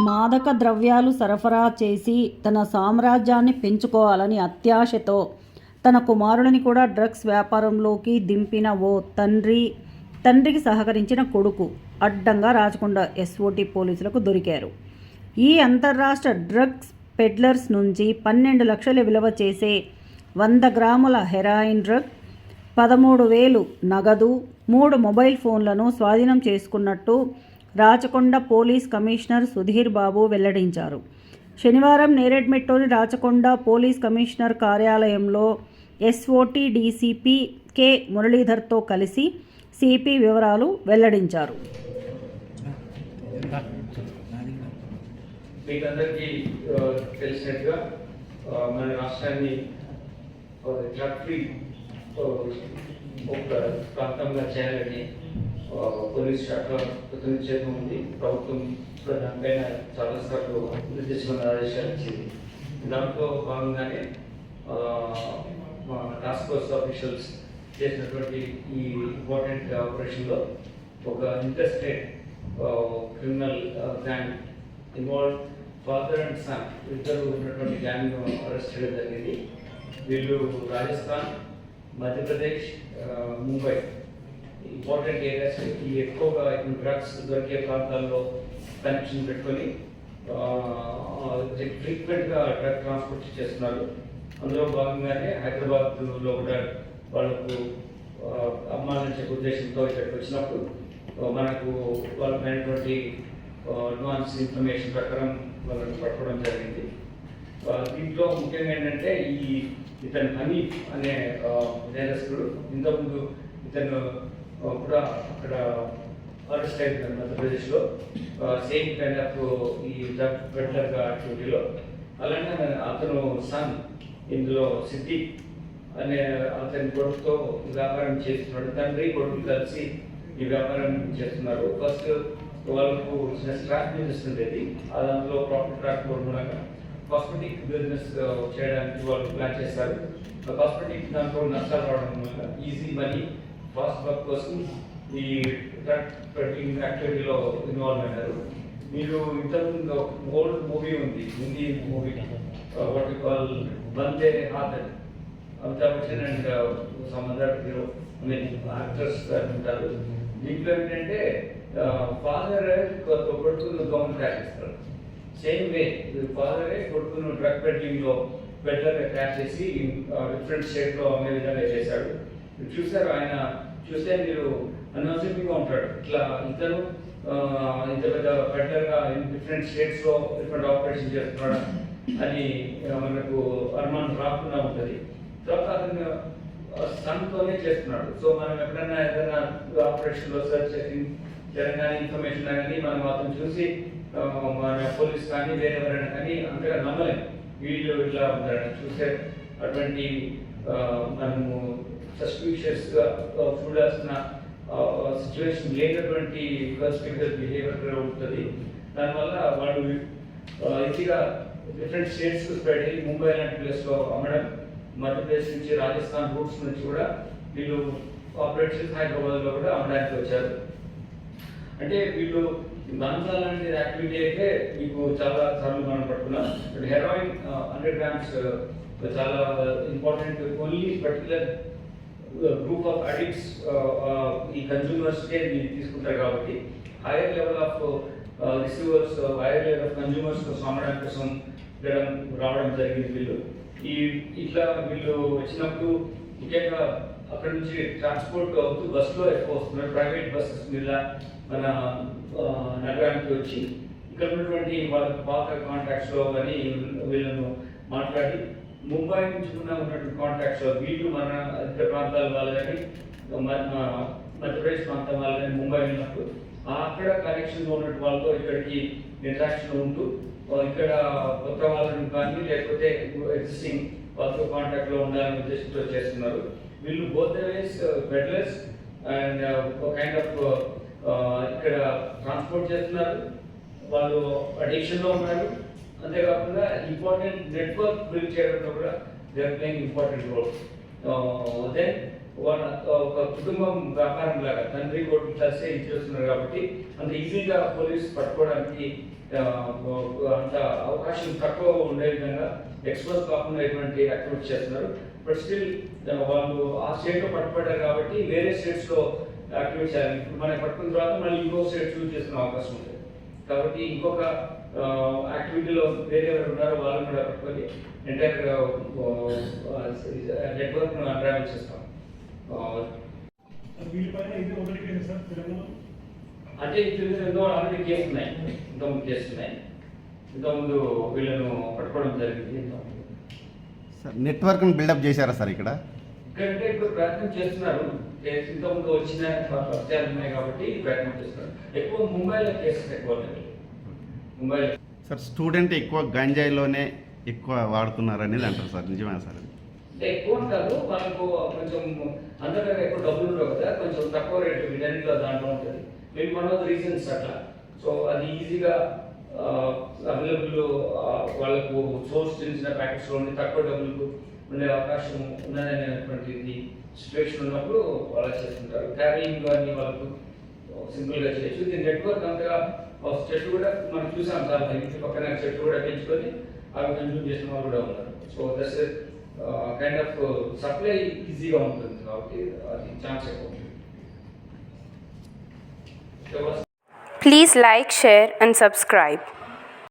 మాదక ద్రవ్యాలు సరఫరా చేసి తన సామ్రాజ్యాన్ని పెంచుకోవాలని అత్యాశతో తన కుమారుడిని కూడా డ్రగ్స్ వ్యాపారంలోకి దింపిన ఓ తండ్రి తండ్రికి సహకరించిన కొడుకు అడ్డంగా రాచకొండ ఎస్ఓటి పోలీసులకు దొరికారు. ఈ అంతర్రాష్ట్ర డ్రగ్స్ పెడ్లర్స్ నుంచి పన్నెండు లక్షల విలువ చేసే వంద గ్రాముల హెరాయిన్ డ్రగ్ పదమూడు వేలు నగదు మూడు మొబైల్ ఫోన్లను స్వాధీనం చేసుకున్నట్టు రాచకొండ పోలీస్ కమిషనర్ సుధీర్ బాబు వెల్లడించారు. శనివారం నేరేడ్మెట్లోని రాచకొండ పోలీస్ కమిషనర్ కార్యాలయంలో ఎస్ఓటి డీసీపీ కె మురళీధర్తో కలిసి సిపి వివరాలు వెల్లడించారు. తెలిసినట్టుగా మన రాష్ట్రాన్ని డ్రగ్ ఫ్రీ ఒక ప్రాంతంగా చేయాలని పోలీస్ శాఖ ప్రతినిధి ఉంది. ప్రభుత్వం కూడా దానిపైన చాలాసార్లు నిర్దేశమైన ఆదేశాలు ఇచ్చింది. దాంట్లో భాగంగానే మా టాస్క్ ఫోర్స్ ఆఫీషియల్స్ చేసినటువంటి ఈ ఇంపార్టెంట్ ఆపరేషన్లో ఒక interested criminal gang involve father and son ఇద్దరు ఉన్నటువంటి గ్యాంగ్ అరెస్ట్ చేయడం జరిగింది. వీళ్ళు రాజస్థాన్ మధ్యప్రదేశ్ ముంబై ఇంపార్టెంట్ ఏరియాస్ ఈ ఎక్కువగా డ్రగ్స్ దొరికే ప్రాంతాల్లో కనెక్షన్ పెట్టుకొని ఫ్రీక్వెంట్గా డ్రగ్ ట్రాన్స్పోర్ట్ చేస్తున్నారు. అందులో భాగంగానే హైదరాబాద్లో కూడా వాళ్ళకు అమ్మాలించే ఉద్దేశంతో ఇక్కడికి వచ్చినప్పుడు మనకు వాళ్ళమైనటువంటి అడ్వాన్స్ ఇన్ఫర్మేషన్ ప్రకారం వాళ్ళని పట్టుకోవడం జరిగింది. దీంట్లో ముఖ్యంగా ఏంటంటే ఈ ఇతను హనీఫ్ అనే నేరస్తుడు ఇంతకుముందు ఇతను కూడా అక్కడ అరెస్ట్ అయింది మధ్యప్రదేశ్లో. సేమ్ కైండ్ ఆఫ్ ఈ డ్రగ్ పెడ్లర్ యాక్టివిటీలో అలానే అతను సన్ ఇందులో సిద్దిక్ అనే అతని కొడుకుతో వ్యాపారం చేస్తున్నాడు. తండ్రి కొడుకు కలిసి ఈ వ్యాపారం చేస్తున్నారు. ఫస్ట్ వాళ్ళకు ట్రాక్ బిజినెస్ ఉండేది. దాంట్లో ప్రాఫిట్ రాకపోవడం మూలంగా కాస్మెటిక్ బిజినెస్ చేయడానికి వాళ్ళు ప్లాన్ చేస్తారు. కాస్మెటిక్ దాంట్లో నష్టాలు రావడం మూలంగా ఈజీ మనీ ఫాస్ట్ వర్క్ కోసం ఈ డ్రగ్ యాక్టివిటీలో ఇన్వాల్వ్ అయ్యారు మీరు ఇంతకుముందు ఓల్డ్ మూవీ ఉంది హిందీ మూవీ వాట్ కాల్ బందే హాత్ అని Amitabh Bachchan and some hero actors ఉంటారు. దీంట్లో ఏంటంటే ఫాదర్ కొడుకును గవర్నమెంట్ ట్యాక్ ఇస్తారు సేమ్ వే ఫాదరే కొడుకును డ్రగ్ పెడ్లింగ్లో క్యాచ్ ట్యాక్ చేసి డిఫరెంట్ స్టేట్లో అమ్మే విధంగా చేశాడు. మీరు చూసారు ఆయన చూస్తే మీరు అనౌన్సింగ్ ఉంటాడు. ఇట్లా ఇతను ఇంత పెద్ద బెటర్గా డిఫరెంట్ స్టేట్స్లో డిఫరెంట్ ఆపరేషన్ చేస్తున్నాడు అని మనకు అనుమానం రాకుండా ఉంటుంది. తర్వాత అతను సన్తోనే చేస్తున్నాడు. సో మనం ఎప్పుడైనా ఏదైనా ఆపరేషన్లో సర్చ్ చేసి తెలంగాణ ఇన్ఫర్మేషన్ కానీ మనం అతను చూసి మన పోలీస్ కానీ వేరే ఎవరైనా కానీ అంతగా నమ్మలేం. వీళ్ళు ఇట్లా ఉంటారని చూసే అటువంటి మనము సస్పిషియస్ చూడాల్సిన సిచ్యువేషన్ లేనటువంటి కన్స్పిక్యూస్ బిహేవియర్ ఉంటుంది. దానివల్ల వాళ్ళు ఈజీగా డిఫరెంట్ స్టేట్స్ స్ప్రెడ్ అయ్యి ముంబై లాంటి ప్లేస్లో అమ్మడం మధ్యప్రదేశ్ నుంచి రాజస్థాన్ రూట్స్ నుంచి కూడా వీళ్ళు ఆపరేట్ చేసి హైదరాబాద్లో కూడా అమ్మడానికి వచ్చారు. అంటే వీళ్ళు బాన్సా లాంటి యాక్టివిటీ అయితే మీకు చాలా సార్లు మనం పట్టుకున్నాం. బట్ హెరాయిన్ హండ్రెడ్ గ్రామ్స్ చాలా important only particular group of addicts ఈ కన్జ్యూమర్స్ తీసుకుంటారు కాబట్టి higher level of receivers higher level of consumers కోసం కోసం ఇక్కడ రావడం జరిగింది వీళ్ళు. ఈ ఇట్లా వీళ్ళు వచ్చినప్పుడు ముఖ్యంగా అక్కడ నుంచి ట్రాన్స్పోర్ట్ అవుతూ బస్సులో ఎక్కువ వస్తున్నారు. ప్రైవేట్ బస్సెస్ మీద మన నగరానికి వచ్చి ఇక్కడ ఉన్నటువంటి వాళ్ళ పాత కాంటాక్ట్స్లో కానీ వీళ్ళను మాట్లాడి ముంబై నుంచి కూడా ఉన్నటువంటి కాంటాక్ట్స్ వీళ్ళు మన ఇతర ప్రాంతాల వాళ్ళు కానీ మన- మన మధ్యప్రదేశ్ ప్రాంతం వాళ్ళు కానీ ముంబై ఉన్నప్పుడు అక్కడ కనెక్షన్ ఉన్నటువంటి వాళ్ళతో ఇక్కడికి ఇంట్రాక్షన్ ఉంటూ ఇక్కడ కొత్త వాళ్ళని కానీ లేకపోతే ఎగ్జిస్టింగ్ వాళ్ళతో కాంటాక్ట్లో ఉండాలని ఉద్దేశంతో చేస్తున్నారు. వీళ్ళు both ways peddlers and kind of ఇక్కడ ట్రాన్స్పోర్ట్ చేస్తున్నారు. వాళ్ళు అడిక్షన్లో ఉన్నారు. అంతేకాకుండా ఇంపార్టెంట్ నెట్వర్క్ బిల్డ్ చేయడంలో కూడా they are playing important role then ఒక కుటుంబం వ్యాపారం లాగా తండ్రి కొడుకు కలిసే ఇది చేస్తున్నారు కాబట్టి అంత ఈజీగా పోలీస్ పట్టుకోవడానికి అంత అవకాశం తక్కువ ఉండే విధంగా ఎక్స్పోజ్ కాకుండా ఇటువంటి యాక్టివిటీ చేస్తున్నారు. బట్ స్టిల్ వాళ్ళు ఆ స్టేట్లో పట్టుబడ్డారు కాబట్టి వేరే స్టేట్స్లో యాక్టివేట్ చేయాలి. ఇప్పుడు మనం పట్టుకున్న తర్వాత మళ్ళీ ఇంకో స్టేట్ చూస్ చేసుకునే అవకాశం ఉంటుంది కాబట్టి ఇంకొక యాక్టివిటీలో వేరే ఎవరు ఉన్నారో వాళ్ళని కూడా పట్టుకొని ఎంటైర్ నెట్వర్క్ అన్రావెల్ చేస్తాం. ఆ, వీళ్ళపైన ఇది ఒకటి కేసు సార్ తెలంగాణ అంటే ఇది ఎంతో ఆల్రెడీ కేసు ఉన్నాయి. ఇంతకుముందు కేసు ఉన్నాయి. ఇంతకుముందు వీళ్ళను పట్టుకోవడం జరిగింది. సార్ నెట్వర్క్ని బిల్డప్ చేశారా సార్ ఇక్కడ? ఇక్కడంటే ఇప్పుడు ప్రయత్నం చేస్తున్నారు. ఇంతకుముందు వచ్చిన పరిచయాలు ఉన్నాయి కాబట్టి ప్రయత్నం చేస్తున్నారు. ఎక్కువ ముంబైలో కేసెస్ ఎక్కువ ఉన్నాయి సార్ స్టూడెంట్ ఎక్కువ గంజాయిలోనే ఎక్కువ వాడుతున్నారు అనేది అంటారు సార్ నిజమే సార్ ఎక్కువ కాదు వాళ్ళకు కొంచెం అందరి దగ్గర ఎక్కువ డబ్బులు ఉండవు కదా కొంచెం తక్కువ రేటు వీటన్నిటిలో దాంట్లో ఉంటుంది. Maybe one of the reasons అట్లా. సో అది ఈజీగా అవైలబుల్ వాళ్ళకు సోర్స్ తెలిసిన ప్యాకెట్స్లో ఉండి తక్కువ డబ్బులకు ఉండే అవకాశం ఉన్నదనేటువంటిది సిచ్యువేషన్ ఉన్నప్పుడు వాళ్ళు చేస్తుంటారు. క్యారింగ్ అన్ని వాళ్ళకు సింపుల్గా చేయొచ్చు. దీని నెట్వర్క్ అంతగా ఒక చెట్టు కూడా మనం చూసాం సార్ ఇంటి పక్కన చెట్టు కూడా పెంచుకొని అవి కన్జ్యూమ్ చేసిన వాళ్ళు కూడా ఉన్నారు so this kind of supply ఈజీగా ఉంటుంది కాబట్టి అది ఛాన్స్ ఎక్కువ ఉంటుంది So, Please like, share, and subscribe.